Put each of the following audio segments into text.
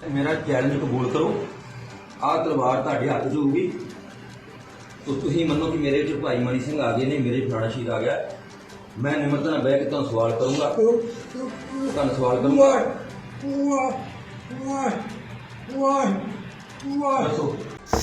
ਤੇ ਮੇਰਾ ਚੈਲੰਜ ਕਬੂਲ ਕਰੋ। ਆਹ ਤਲਵਾਰ ਤੁਹਾਡੇ ਹੱਥ 'ਚ ਹੋਊਗੀ। ਤੋ ਤੁਸੀਂ ਮੰਨੋ ਕਿ ਮੇਰੇ ਵਿੱਚ ਭਾਈ ਮਣੀ ਸਿੰਘ ਆ ਗਏ ਨੇ ਮੇਰੇ ਫਲਾਣਾ ਸ਼ਹੀਦ ਆ ਗਿਆ। ਮੈਂ ਨਿਮਰਤਾ ਨਾਲ ਬਹਿ ਕੇ ਤੁਹਾਨੂੰ ਸਵਾਲ ਕਰੂੰਗਾ। ਤੁਹਾਨੂੰ ਸਵਾਲ ਕਰੂੰਗਾ। ਦੱਸੋ।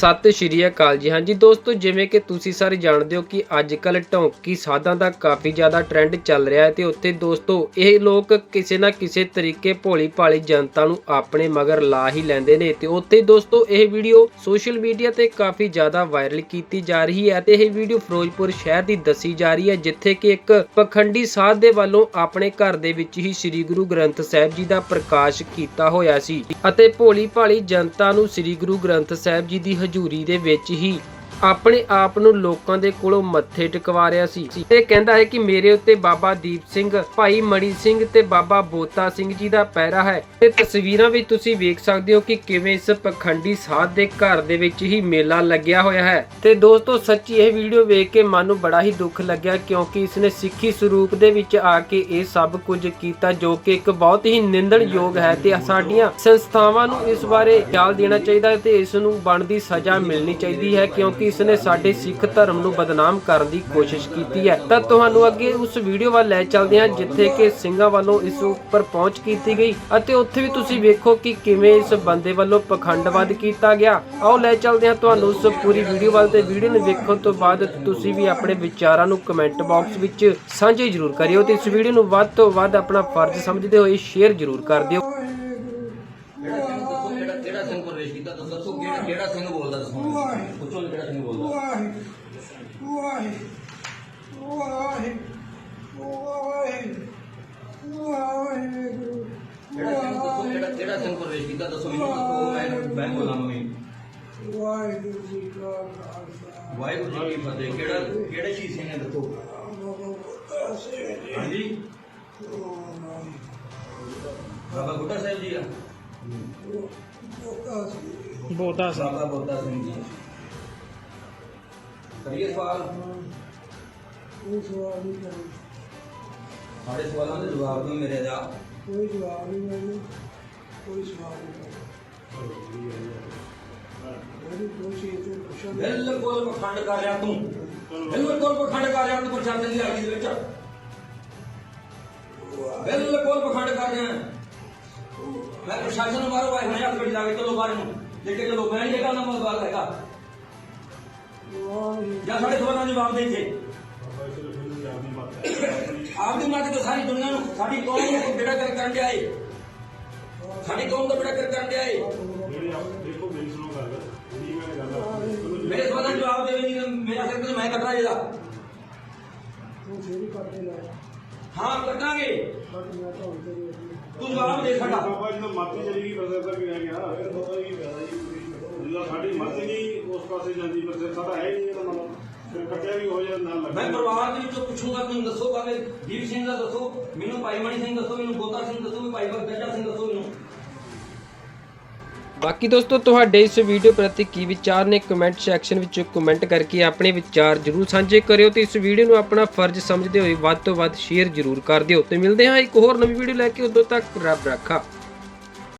ਸਤਿ ਸ਼੍ਰੀ ਅਕਾਲ ਜੀ। ਹਾਂਜੀ ਦੋਸਤੋ, ਜਿਵੇਂ ਕਿ ਤੁਸੀਂ ਸਾਰੇ ਜਾਣਦੇ ਹੋ ਕਿ ਅੱਜ ਕੱਲ ਢੌਂਕੀ ਸਾਧਾਂ ਦਾ ਕਾਫੀ ਜ਼ਿਆਦਾ ਟ੍ਰੈਂਡ ਚੱਲ ਰਿਹਾ ਹੈ ਤੇ ਉੱਥੇ ਦੋਸਤੋ, ਇਹ ਲੋਕ ਕਿਸੇ ਨਾ ਕਿਸੇ ਤਰੀਕੇ ਭੋਲੀ ਭਾਲੀ ਜਨਤਾ ਨੂੰ ਆਪਣੇ ਮਗਰ ਲਾ ਹੀ ਲੈਂਦੇ ਨੇ ਤੇ ਉੱਥੇ ਦੋਸਤੋ, ਇਹ ਵੀਡੀਓ ਸੋਸ਼ਲ ਮੀਡੀਆ ਤੇ ਕਾਫੀ ਜ਼ਿਆਦਾ ਵਾਇਰਲ ਕੀਤੀ ਜਾ ਰਹੀ ਹੈ ਤੇ ਇਹ ਵੀਡੀਓ ਫਿਰੋਜ਼ਪੁਰ ਸ਼ਹਿਰ ਦੀ ਦੱਸੀ ਜਾ ਰਹੀ ਹੈ, ਜਿੱਥੇ ਕਿ ਇੱਕ ਪਖੰਡੀ ਸਾਧ ਦੇ ਵੱਲੋਂ ਆਪਣੇ ਘਰ ਦੇ ਵਿੱਚ ਹੀ ਸ੍ਰੀ ਗੁਰੂ ਗ੍ਰੰਥ ਸਾਹਿਬ ਜੀ ਦਾ ਪ੍ਰਕਾਸ਼ ਕੀਤਾ ਹੋਇਆ ਸੀ। ਅਤੇ ਭੋਲੀ ਭਾਲੀ ਜਨਤਾ ਨੂੰ ਸ੍ਰੀ ਗੁਰੂ ਗ੍ਰੰਥ ਸਾਹਿਬ ਜੀ ਦੀ ਹਜ਼ੂਰੀ ਦੇ ਵਿੱਚ ਹੀ। ਆਪਣੇ ਆਪ ਨੂੰ ਲੋਕਾਂ ਦੇ ਕੋਲੋਂ ਮੱਥੇ ਟਿਕਵਾ ਰਿਹਾ ਸੀ। ਤੇ ਕਹਿੰਦਾ ਹੈ ਕਿ ਮੇਰੇ ਉੱਤੇ ਬਾਬਾ ਦੀਪ ਸਿੰਘ, ਭਾਈ ਮਣੀ ਸਿੰਘ ਤੇ ਬਾਬਾ ਬੋਤਾ ਸਿੰਘ ਜੀ ਦਾ ਪੈਰਾ ਹੈ। ਤੇ ਤਸਵੀਰਾਂ ਵਿੱਚ ਤੁਸੀਂ ਵੇਖ ਸਕਦੇ ਹੋ ਕਿ ਕਿਵੇਂ ਇਸ ਪਖੰਡੀ ਸਾਧ ਦੇ ਘਰ ਦੇ ਵਿੱਚ ਹੀ ਮੇਲਾ ਲੱਗਿਆ ਹੋਇਆ ਹੈ। ਤੇ ਦੋਸਤੋ, ਸੱਚੀ ਇਹ ਵੀਡੀਓ ਵੇਖ ਕੇ ਮਨ ਨੂੰ ਬੜਾ ਹੀ ਦੁੱਖ ਲੱਗਿਆ ਕਿਉਂਕਿ ਇਸਨੇ ਸਿੱਖੀ ਸਰੂਪ ਦੇ ਵਿੱਚ ਆ ਕੇ ਇਹ ਸਭ ਕੁਝ ਕੀਤਾ ਜੋ ਕਿ ਇੱਕ ਬਹੁਤ ਹੀ ਨਿੰਦਣਯੋਗ ਹੈ ਤੇ ਸਾਡੀਆਂ ਸੰਸਥਾਵਾਂ ਨੂੰ ਇਸ ਬਾਰੇ ਖਿਆਲ ਦੇਣਾ ਚਾਹੀਦਾ ਹੈ ਤੇ ਇਸ ਨੂੰ ਬਣਦੀ ਸਜ਼ਾ ਮਿਲਣੀ ਚਾਹੀਦੀ ਹੈ ਕਿਉਂਕਿ ਇਸਨੇ ਸਾਡੇ ਸਿੱਖ ਧਰਮ ਨੂੰ ਬਦਨਾਮ ਕਰਨ ਦੀ ਕੋਸ਼ਿਸ਼ ਕੀਤੀ ਹੈ। ਤਾਂ ਤੁਹਾਨੂੰ ਅੱਗੇ ਉਸ ਵੀਡੀਓ ਵੱਲ ਲੈ ਚੱਲਦੇ ਹਾਂ, ਜਿੱਥੇ ਕਿ ਸਿੰਘਾਂ ਵੱਲੋਂ ਇਸ ਉੱਪਰ ਪਹੁੰਚ ਕੀਤੀ ਗਈ ਅਤੇ ਉੱਥੇ ਵੀ ਤੁਸੀਂ ਵੇਖੋ ਕਿ ਕਿਵੇਂ ਇਸ ਬੰਦੇ ਵੱਲੋਂ ਪਖੰਡਵਾਦ ਕੀਤਾ ਗਿਆ। ਆਓ ਲੈ ਚੱਲਦੇ ਹਾਂ ਤੁਹਾਨੂੰ ਉਸ ਪੂਰੀ ਵੀਡੀਓ ਵੱਲ ਤੇ ਵੀਡੀਓ ਨੂੰ ਵੇਖਣ ਤੋਂ ਬਾਅਦ ਤੁਸੀਂ ਵੀ ਆਪਣੇ ਵਿਚਾਰਾਂ ਨੂੰ ਕਮੈਂਟ ਬਾਕਸ ਵਿੱਚ ਸਾਂਝੇ ਜ਼ਰੂਰ ਕਰਿਓ ਤੇ ਇਸ ਵੀਡੀਓ ਨੂੰ ਵੱਧ ਤੋਂ ਵੱਧ ਆਪਣਾ ਫਰਜ਼ ਸਮਝਦੇ ਹੋਏ ਸ਼ੇਅਰ ਜ਼ਰੂਰ ਕਰ ਦਿਓ। ਕਿਹੜਾ ਕਿਹੜਾ ਸਿੰਘ ਪ੍ਰਵੇਸ਼ ਕੀਤਾ ਦੱਸੋ ਦੱਸੋ ਕਿਹੜਾ ਕਿਹੜਾ ਸਿੰਘ ਬੋਲਦਾ ਦੱਸੋ ਪੁੱਛੋ ਜੀ ਕਿਹੜਾ ਸਿੰਘ ਬੋਲਦਾ। ਕਿਹੜਾ ਸਿੰਘ ਦੱਸੋ ਕਿਹੜਾ ਕਿਹੜਾ ਸਿੰਘ ਪ੍ਰਵੇਸ਼ ਕੀਤਾ ਦੱਸੋ ਮੈਨੂੰ। ਦੱਸੋ ਮੈਂ ਮੈਂ ਬੋਲਾਂ ਮੈਂ। ਵਾਹਿਗੁਰੂ ਜੀ ਕੀ ਫਤਿਹ। ਕਿਹੜਾ ਕਿਹੜੇ ਸ਼ਹੀਦ ਸਿੰਘ ਹੈ ਦੱਸੋ? ਹਾਂਜੀ। ਬਾਬਾ ਬੁੱਢਾ ਸਾਹਿਬ ਜੀ ਆ। ਬੋਤਾ ਬਾਬਾ ਬੋਤਾ ਸਿੰਘ ਜੀ ਕਰੀਏ ਸਵਾਲ ਸਾਡੇ ਸਵਾਲਾਂ ਦੇ ਜਵਾਬ ਦਿਓ ਮੇਰੇ ਦਾ ਕੋਈ ਜਵਾਬ ਨਹੀਂ ਮੈਨੂੰ ਕੋਈ ਸਵਾਲ ਨਹੀਂ ਮੈਨੂੰ ਕੋਈ ਚੀਜ਼ ਤੋਂ ਪੁੱਛਣ ਬਿਲਕੁਲ ਪਖੰਡ ਕਰ ਰਿਹਾ ਤੂੰ ਬਿਲਕੁਲ ਪਖੰਡ ਕਰ ਰਿਹਾ ਤੂੰ ਪ੍ਰਸ਼ਾਸਨ ਦੀ ਆਗੀ ਦੇ ਵਿੱਚ ਬਿਲਕੁਲ ਪਖੰਡ ਕਰ ਰਿਹਾ ਮੈਂ ਪ੍ਰਸ਼ਾਸਨ ਨੂੰ ਮਾਰੋ ਭਾਈ ਹੁਣੇ ਹੱਥ ਵਿੱਚ ਲਾ ਕੇ ਚਲੋ ਬਾਹਰ ਨੂੰ। ਲੈ ਕੇ ਚਲੋ ਮੈਂ ਨਹੀਂ ਹੈਗਾ ਨਾ ਮਤਲਬ ਹੈਗਾ ਜਾਂ ਸਾਡੇ ਸਵਾਲਾਂ ਦੇ ਜਵਾਬ ਦੇ ਇੱਥੇ। ਆਪਦੀ ਮਾਤੇ ਤਾਂ ਸਾਰੀ ਦੁਨੀਆ ਨੂੰ, ਸਾਡੀ ਕੌਮ ਨੂੰ ਬੇੜਾ ਕਰ ਕਰਨ ਡਿਆ ਏ। ਸਾਡੀ ਕੌਮ ਦਾ ਬੇੜਾ ਕਰ ਕਰਨ ਡਿਆ ਏ। ਮੇਰੇ ਸਵਾਲਾਂ ਦੇ ਜਵਾਬ ਦੇਵੇ ਨਹੀਂ ਤਾਂ ਮੇਰਾ ਸਿਰ ਤੇ ਮੈਂ ਕੱਟਣਾ ਇਹਦਾ। ਤੂੰ ਜਿਹੜੀ ਕਰਦੇ ਲੈ ਹਾਂ ਮੈਂ ਤਾਂ ਜਵਾਬ ਦੇ ਸਾਡਾ। ਬਾਬਾ ਜੀ ਤਾਂ ਮਾਤੀ ਚਲੀ ਗਈ ਬਸ ਕਰ ਗਿਆ। ਗਿਆ ਫਿਰ ਪਤਾ ਕੀ ਫਾਇਦਾ ਜੀ। ਜਦੋਂ ਸਾਡੀ ਮਾਤੀ ਨਹੀਂ ਉਸ ਪਾਸੇ ਜਾਂਦੀ ਪਰ ਫਿਰ ਸਾਡਾ ਹੈ ਨਹੀਂ ਇਹਦਾ ਮਤਲਬ ਫਿਰ ਕੱਟਿਆ ਵੀ ਹੋ ਜਾ ਨਾਲ ਲੱਗ ਮੈਂ ਪਰਿਵਾਰ ਦੇ ਵਿੱਚੋਂ ਪੁੱਛੂੰਗਾ ਤੁਸੀਂ ਦੱਸੋ ਬਾਬੇ ਦੀਪ ਸਿੰਘ ਦਾ ਦੱਸੋ ਮੈਨੂੰ ਭਾਈ ਮਣੀ ਸਿੰਘ ਦੱਸੋ ਮੈਨੂੰ ਬੋਤਾ ਸਿੰਘ ਦੱਸੋ ਭਾਈ ਗੱਜਾ ਸਿੰਘ ਦੱਸੋ ਮੈਨੂੰ। ਬਾਕੀ ਦੋਸਤੋ, ਤੁਹਾਡੇ ਇਸ ਵੀਡੀਓ ਪ੍ਰਤੀ ਕੀ ਵਿਚਾਰ ਨੇ ਕਮੈਂਟ ਸੈਕਸ਼ਨ ਵਿੱਚ ਕਮੈਂਟ ਕਰਕੇ ਆਪਣੇ ਵਿਚਾਰ ਜਰੂਰ ਸਾਂਝੇ ਕਰਿਓ ਤੇ ਇਸ ਵੀਡੀਓ ਨੂੰ ਆਪਣਾ ਫਰਜ਼ ਸਮਝਦੇ ਹੋਏ ਵੱਧ ਤੋਂ ਵੱਧ ਸ਼ੇਅਰ ਜਰੂਰ ਕਰ ਦਿਓ। ਤੇ ਮਿਲਦੇ ਹਾਂ ਇੱਕ ਹੋਰ ਨਵੀਂ ਵੀਡੀਓ ਲੈ ਕੇ, ਉਦੋਂ ਤੱਕ ਰੱਬ ਰੱਖਾ।